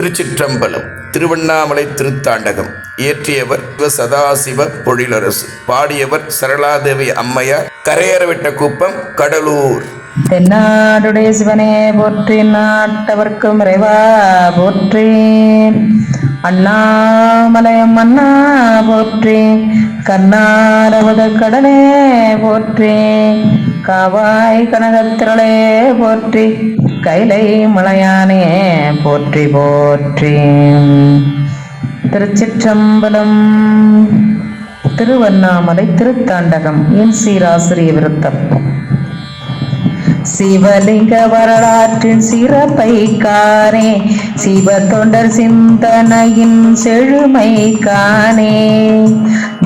திருச்சிற்றம்பலம் திருவண்ணாமலை திருத்தாண்டகம். இயற்றியவர் சதாசிவ பொழிலரசு. பாடியவர் சரளாதேவி அம்மையார். கரையறவிட்ட குப்பம் கடலூர். தென்னாடுடைய சிவனே போற்றி. நாட்டவர்க்கும் இறைவா போற்றி. அண்ணாமலையம் அண்ணா போற்றி. கண்ணாரவத கடலே போற்றி. காவாய் கனகத்திரளே போற்றி. கைலை மலையானே போற்றி போற்றி. திருச்சிற்றம்பலம் திருவண்ணாமலை திருத்தாண்டகம் என் சீராசிரிய விருத்தம். சிவலிங்க வரலாற்றின் சிறப்பை காணே சிவ தொண்டர் சிந்தனையின் செழுமை காணே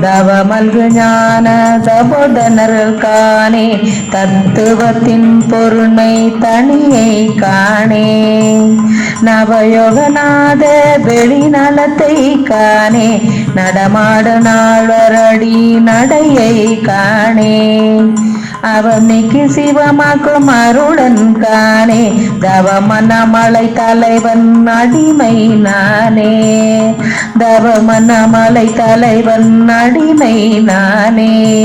தவமல்கு ஞான தபோதனர்கள் காணே தத்துவத்தின் பொருண்மை தனியை காணே நவயோகநாத வெளிநலத்தை காணே நடமாடு நாளரடி நடையை காணே அவனைக்கு சிவமாக்கும் அருடன் காணே. தவமனமலை தலைவன் அடிமை நானே. தவமனமலை தலைவன் அடிமை நானே.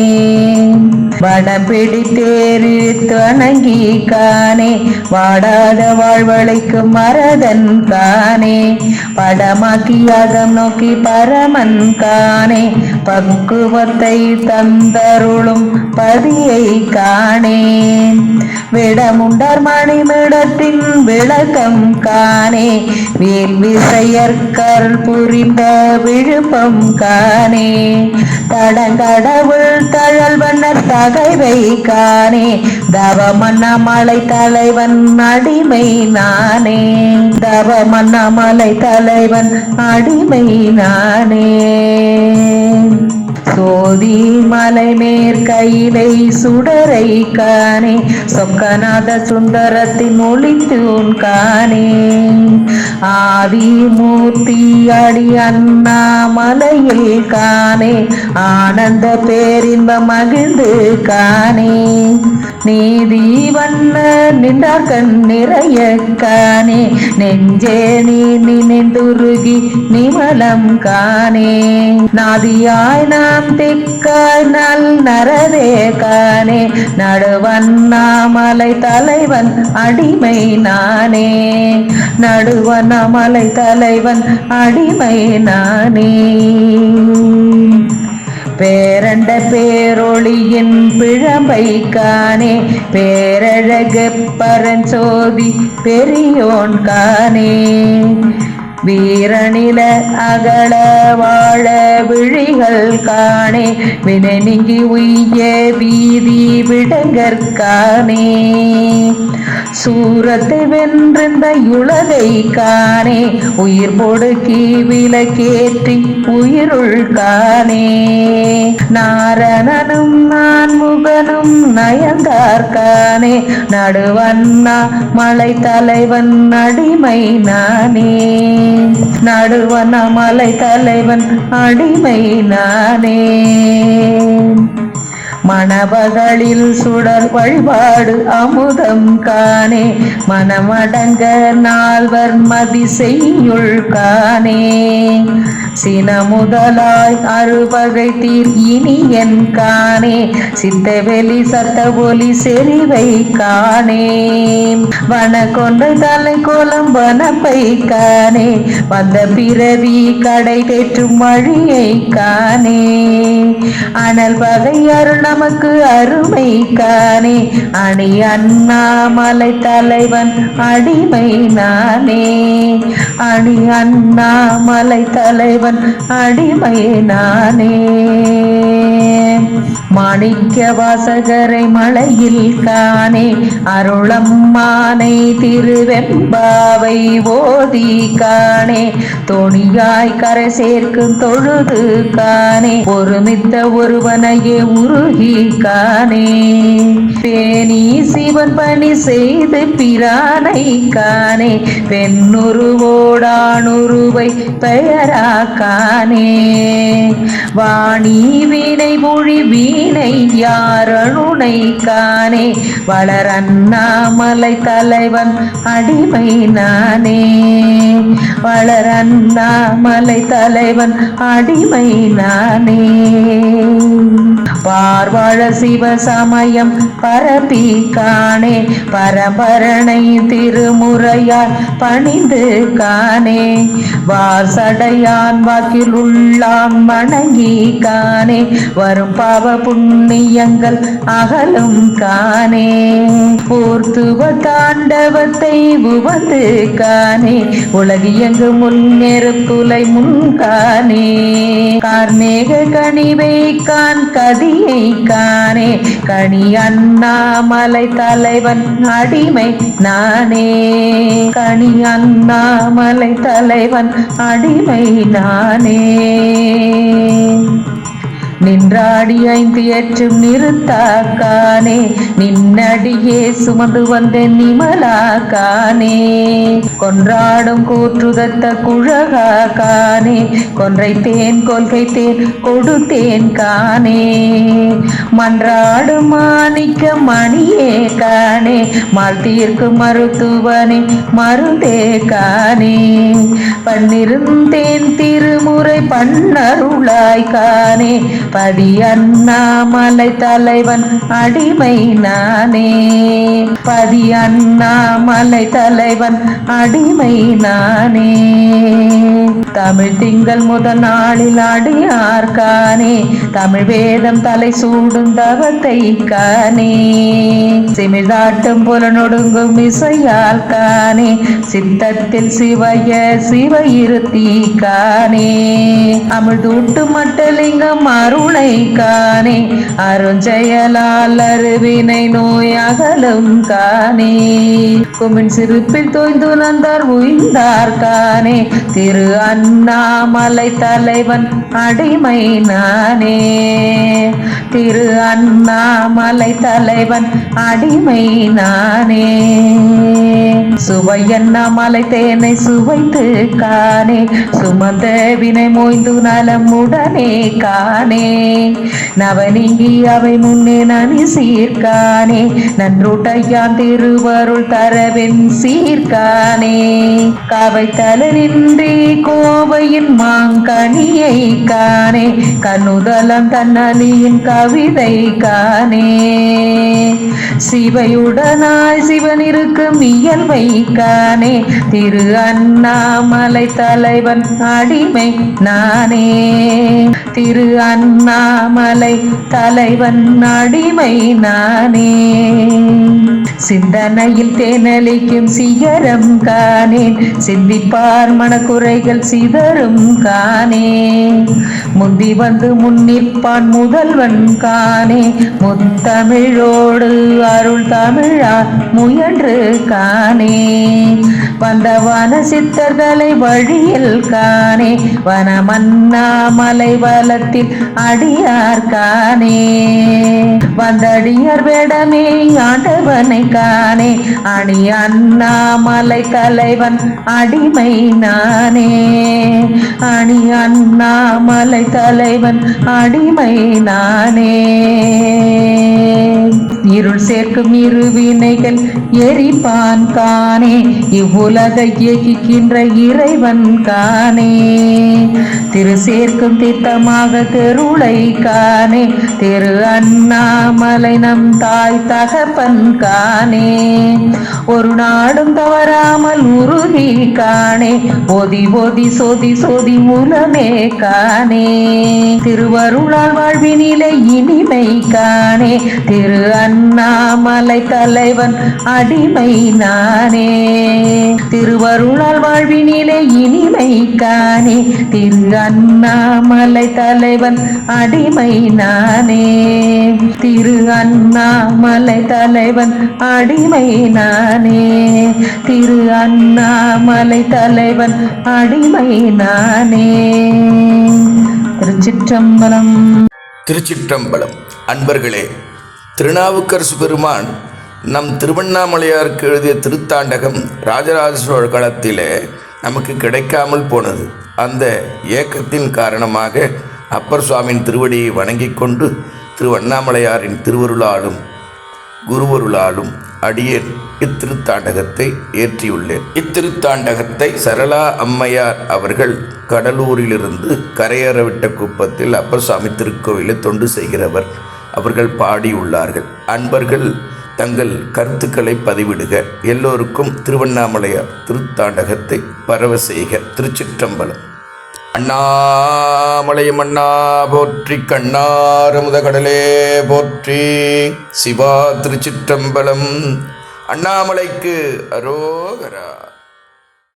வடம் பிடித்தேறு வணங்கி காணே. வாடாத வாழ்வழைக்கும் மரதன் காணே படமாக்கி அகம் நோக்கி பரமன் காணே. பக்குவத்தை தந்தருளும் பதியை காணேன். விடமுண்டார் மணிமிடத்தின் விளக்கம் காணே. வேல் விசையற்கர் புரிந்த விழுப்பம் காணே. தடங்கடவுள் தழல் வண்ணர் தகைவை காணே. தவமன்னமலை தலைவன் அடிமை நானே. தவமன்னமலை தலைவன் அடிமை நானே. சோதி மலை மேற்கையிலை சுடரை காணே. சொக்கநாத சுந்தரத்தின் ஒளித்தூன் காணே. ஆதி மூர்த்தி அடி அண்ணா மலையில் காணே. ஆனந்த பேரின்ப மகிழ்ந்து காணே. நீதி வண்ண நின்றார் கண் நிறைய காணே. நெஞ்சே நீ நினைந்துருகி நிமலம் காணே. நாதியாய் நாம் திக்காய் நல் நரதே நடுவன் நாமலை தலைவன் அடிமை நானே. நடுவன் நடுவண்ணாமலை தலைவன் அடிமை நானே. பேரண்ட பேரொளியின் பிழம்பை காணே. பேரழகு பரஞ்சோதி பெரியோன் காணே. வீரநில அகல வாழ விழிகள் காணே. வினை நீங்கி உய்ய வீதி விடங்கற்கானே சூரத்தை வென்றிருந்த உலகை காணே. உயிர் பொடுக்கி விலக்கேற்றி உயிருள் காணே. நாரணனும் நான் முகனும் நயந்தார்கானே நடுவண்ணா மலை தலைவன் அடிமை நானே. நடுவண்ணா மலை தலைவன் அடிமை நானே. மணவகளில் சுடர் வழிபாடு அமுதம் காணே. மனமடங்க நால்வர் மதி செய்யுள் காணே. சின முதலாய் அறுபகை தீர் இனி என் காணே. சித்தவெளி சத்த ஒலி செறிவை காணே. வன கொண்டு தலை கோலம் வனப்பை காணே. வந்த பிறவி கடை தேற்றும் மழியை காணே. அனல் பகை அருணம் நமக்கு அருமை காணே அணி அண்ணாமலை தலைவன் அடிமை நானே. அணி அண்ணாமலை தலைவன் அடிமை நானே. மாணிக்க வாசகரை மலையில் காணே. அருளம்மானை திருவெம்பாவை ஓதி காணே. தொணியாய் கரை சேர்க்கும் தொழுது காணே. ஒருமித்த ஒருவனையே உருகி காணே. பேணி சிவன் பணி செய்து பிரானை காணே. பெண்ணுருவோடானுருவை பெயரா காணே. வாணி வினை மொழி வீணை யாரணுனை காணே வளர் அண்ணாமலை தலைவன் அடிமை நானே. வளர் அண்ணாமலை தலைவன் அடிமை நானே. பார்வாழ சிவ சமயம் பரப்பி காணே. பரம்பரணை திருமுறையால் பணிந்து காணே. வாசடையான் வாக்கில் உள்ளான் வணங்கி காணே. வரும் பாவ புண்ணியங்கள் அகலும் காணே. போர்த்துவ தாண்டவத்தை உவந்து காணே. உலகியங்கு முன்னெருப்புலை முன்கானே கார்மேக கனிவை நான் கதியை காணே. கனி அண்ணாமலை தலைவன் அடிமை நானே. கனி அண்ணாமலை தலைவன் அடிமை நானே. நின்றாடி ஐந்து ஏற்றும் நிறுத்தாக்கானே. நின்னடியே சுமந்து வந்த நிமலாக்கானே. கொன்றாடும் கூற்றுதத்த குழகாக்கானே. கொன்றை தேன் கொள்கை தேன் கொடுத்தேன் கானே. மன்றாடும் மாணிக்க மணியே கானே. மல் தீர்க்கும் மருத்துவனே மருந்தே கானே. பன்னிருந்தேன் திருமுறை பண்ணருளாய் கானே. படி அண்ணாமலை தலைவன் அடிமை நானே. படி அண்ணாமலை தலைவன் அடிமை நானே. தமிழ் திங்கள் முதல் நாளில் அடியார் காணே. தமிழ் வேதம் தலை சூடும் தவத்தை காணே. சிமிழ்தாட்டும் புலனொடுங்கும் இசையால் காணே. சித்தத்தில் சிவய சிவ இருத்தி காணே அமிழ்தூட்டு மட்டலிங்கம் அருளை காணே. அருஞ்செயலால் அருவினை நோய் அகலும் காணே. குமின் சிரிப்பில் தோய்ந்து நந்தார் உய்ந்தார் காணே. திரு அண்ணாமலை தலைவன் அடிமை நானே. திரு அண்ணாமலை தலைவன் அடிமை நானே. சுவையண்ணாமலை தேனை சுவைத்து காணே. சுமந்த வினை மோய்ந்து நலம் உடனே காணே. நவநீங்கி அவை முன்னே நனி சீர்கானே நன்றுடையான் திருவருள் தரவென் சீர்கானே காவை தளரின்றி கோவையின் மாங்கனியை காணே கண்ணுதலம் தன்னலியின் கவிதை காணே. சிவையுடனாய் சிவன் இருக்கும் இயல்பை காணே திரு அண்ணாமலை தலைவன் அடிமை நானே. திரு அண்ணாமலை தலைவன் அடிமை நானே. சிந்தனையில் தேனலிக்கும் சிகரம் காணேன் சிந்திப்பார் மனக்குறைகள் சி சிதறும் காணேன் முந்தி வந்து முன்னிற்பான் முதல்வன் காணே முத்தமிழோடு அருள் தமிழா முயன்று காணே வந்தவான சித்தர்களை வழியில் காணே வனமன்னாமலை வலத்தில் அடியார் காணே. வந்தடியார் வேடமே ஆண்டவனை காணே அணி அண்ணாமலை தலைவன் அடிமை நானே. அணி அண்ணாமலை தலைவன் அடிமை நானே. இருள் சேர்க்கும் இருவினைகள் எரிப்பான் கானே இவ்வுலகை இயக்கின்ற இறைவன் காணே. திரு சேர்க்கும் திட்டமாக தெருளை காணே. திரு அண்ணாமலை நம் தாய் தகப்பன் காணே. ஒரு நாடும் தவறாமல் உருகி காணே. ஒதி ஒதி சொதி சொதி மூலமே காணே. திருவருளால் வாழ்வினிலை இனிமை காணே. திரு அண்ணாமலை தலைவன் அடிமை நானே. திருவருளால் வாழ்வினிலே இனிமை காணே. திரு அண்ணாமலை தலைவன் அடிமை நானே. திரு அண்ணாமலை தலைவன் அடிமை நானே. திரு அண்ணாமலை தலைவன் அடிமை நானே. திருச்சிற்றம்பலம். திருச்சிற்றம்பலம். அன்பர்களே திருநாவுக்கரசு பெருமான் நம் திருவண்ணாமலையாருக்கு எழுதிய திருத்தாண்டகம் ராஜராஜ சோழ காலத்திலே நமக்கு கிடைக்காமல் போனது. அந்த ஏக்கத்தின் காரணமாக அப்பர் சுவாமியின் திருவடியை வணங்கிக் கொண்டு திருவண்ணாமலையாரின் திருவருளாலும் குருவருளாலும் அடியேன் இத்திருத்தாண்டகத்தை ஏற்றியுள்ளேன். இத்திருத்தாண்டகத்தை சரளா அம்மையார் அவர்கள் கடலூரிலிருந்து கரையேறவிட்ட குப்பத்தில் அப்பசாமி திருக்கோவிலை தொண்டு செய்கிறவர். அவர்கள் பாடியுள்ளார்கள். அன்பர்கள் தங்கள் கருத்துக்களை பதிவிடுக. எல்லோருக்கும் திருவண்ணாமலையார் திருத்தாண்டகத்தை பரவ செய்க திருச்சிற்றம்பலம். அண்ணாமலையும் அண்ணா போற்றி கண்ணாரமுத கடலே போற்றி சிவா திருச்சிற்றம்பலம். அண்ணாமலைக்கு அரோகரா.